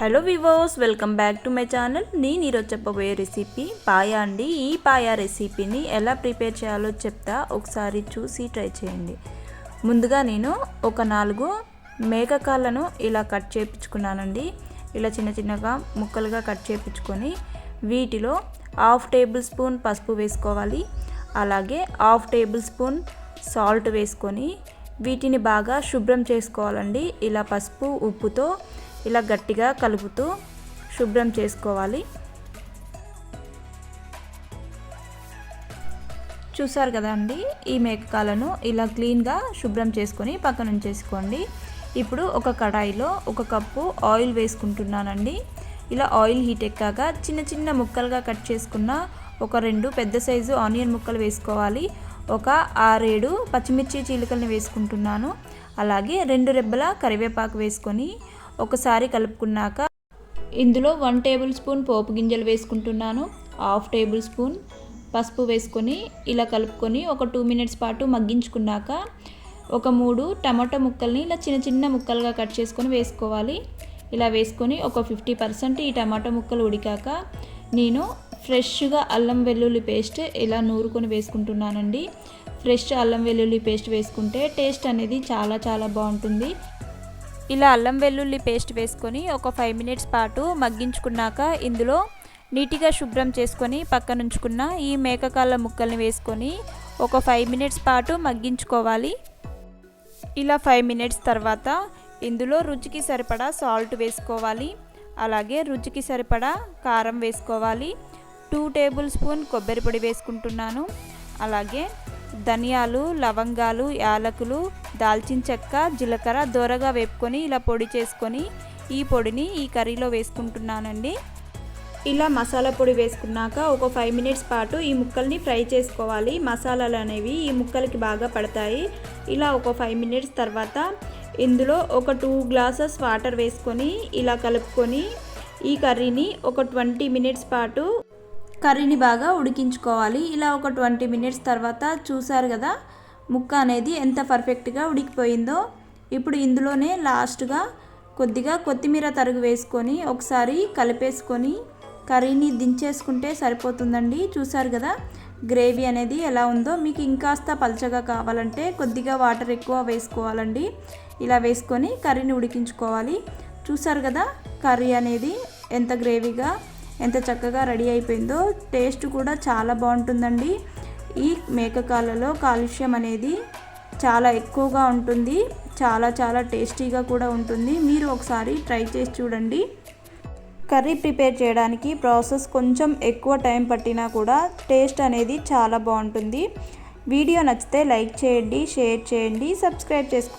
Hello వివోస్ welcome back to my channel నేను ఈరోజు చెప్పబోయే రెసిపీ పాయా అండి. ఈ పాయా రెసిపీని ఎలా ప్రిపేర్ చేయాలో చెప్తా. ఒకసారి చూసి ట్రై చేయండి. ముందుగా నేను ఒక నాలుగు మేకకాళ్ళను ఇలా కట్ చేయించుకున్నానండి ఇలా చిన్న చిన్నగా ముక్కలుగా కట్ చేయించుకొని వీటిలో హాఫ్ టేబుల్ స్పూన్ పసుపు వేసుకోవాలి. అలాగే హాఫ్ టేబుల్ స్పూన్ సాల్ట్ వేసుకొని వీటిని బాగా శుభ్రం చేసుకోవాలండి. ఇలా పసుపు ఉప్పుతో ఇలా గట్టిగా కలుపుతూ శుభ్రం చేసుకోవాలి. చూసారు కదా అండి ఈ మేకకాలను ఇలా క్లీన్గా శుభ్రం చేసుకొని పక్కన ఉంచేసుకోండి. ఇప్పుడు ఒక కడాయిలో ఒక కప్పు ఆయిల్ వేసుకుంటున్నానండి. ఇలా ఆయిల్ హీట్ ఎక్కాక చిన్న చిన్న ముక్కలుగా కట్ చేసుకున్న ఒక రెండు పెద్ద సైజు ఆనియన్ ముక్కలు వేసుకోవాలి. ఒక ఆరేడు పచ్చిమిర్చి చీలికల్ని వేసుకుంటున్నాను. అలాగే రెండు రెబ్బల కరివేపాకు వేసుకొని ఒకసారి కలుపుకున్నాక ఇందులో వన్ టేబుల్ స్పూన్ పోపు గింజలు వేసుకుంటున్నాను హాఫ్ టేబుల్ స్పూన్ పసుపు వేసుకొని ఇలా కలుపుకొని ఒక టూ మినిట్స్ పాటు మగ్గించుకున్నాక ఒక మూడు టమాటో ముక్కల్ని ఇలా చిన్న చిన్న ముక్కలుగా కట్ చేసుకొని వేసుకోవాలి. ఇలా వేసుకొని ఒక ఫిఫ్టీ పర్సెంట్ ఈ టమాటో ముక్కలు ఉడికాక నేను ఫ్రెష్గా అల్లం వెల్లుల్లి పేస్ట్ ఇలా నూరుకొని వేసుకుంటున్నానండి. ఫ్రెష్ అల్లం వెల్లుల్లి పేస్ట్ వేసుకుంటే టేస్ట్ అనేది చాలా చాలా బాగుంటుంది. ఇలా అల్లం వెల్లుల్లి పేస్ట్ వేసుకొని ఒక ఫైవ్ మినిట్స్ పాటు మగ్గించుకున్నాక ఇందులో నీటిగా శుభ్రం చేసుకొని పక్కనుంచుకున్న ఈ మేకకాళ్ళ ముక్కల్ని వేసుకొని ఒక ఫైవ్ మినిట్స్ పాటు మగ్గించుకోవాలి. ఇలా ఫైవ్ మినిట్స్ తర్వాత ఇందులో రుచికి సరిపడా సాల్ట్ వేసుకోవాలి. అలాగే రుచికి సరిపడా కారం వేసుకోవాలి. టూ టేబుల్ స్పూన్ కొబ్బరి పొడి వేసుకుంటున్నాను. అలాగే ధనియాలు లవంగాలు యాలకులు దాల్చిన చెక్క జీలకర్ర దోరగా వేపుకొని ఇలా పొడి చేసుకొని ఈ పొడిని ఈ కర్రీలో వేసుకుంటున్నానండి. ఇలా మసాలా పొడి వేసుకున్నాక ఒక ఫైవ్ మినిట్స్ పాటు ఈ ముక్కల్ని ఫ్రై చేసుకోవాలి. మసాలాలు అనేవి ఈ ముక్కలకి బాగా పడతాయి. ఇలా ఒక ఫైవ్ మినిట్స్ తర్వాత ఇందులో ఒక టూ గ్లాసెస్ వాటర్ వేసుకొని ఇలా కలుపుకొని ఈ కర్రీని ఒక ట్వంటీ మినిట్స్ పాటు కర్రీని బాగా ఉడికించుకోవాలి. ఇలా ఒక ట్వంటీ మినిట్స్ తర్వాత చూసారు కదా ముక్క అనేది ఎంత పర్ఫెక్ట్గా ఉడికిపోయిందో ఇప్పుడు ఇందులోనే లాస్ట్గా కొద్దిగా కొత్తిమీర తరుగు వేసుకొని ఒకసారి కలిపేసుకొని కర్రీని దించేసుకుంటే సరిపోతుందండి. చూసారు కదా? గ్రేవీ అనేది ఎలా ఉందో. మీకు ఇంకాస్త పలచగా కావాలంటే కొద్దిగా వాటర్ ఎక్కువ వేసుకోవాలండి. ఇలా వేసుకొని కర్రీని ఉడికించుకోవాలి. చూసారు కదా? కర్రీ అనేది ఎంత గ్రేవీగా ఎంత చక్కగా రెడీ అయిపోయిందో. టేస్ట్ కూడా చాలా బాగుంటుందండి. ఈ మేకకాలలో కాలుష్యం అనేది చాలా ఎక్కువగా ఉంటుంది. చాలా చాలా టేస్టీగా కూడా ఉంటుంది. మీరు ఒకసారి ట్రై చేసి చూడండి. కర్రీ ప్రిపేర్ చేయడానికి ప్రాసెస్ కొంచెం ఎక్కువ టైం పట్టినా కూడా టేస్ట్ అనేది చాలా బాగుంటుంది. వీడియో నచ్చితే లైక్ చేయండి షేర్ చేయండి సబ్స్క్రైబ్ చేసుకోండి.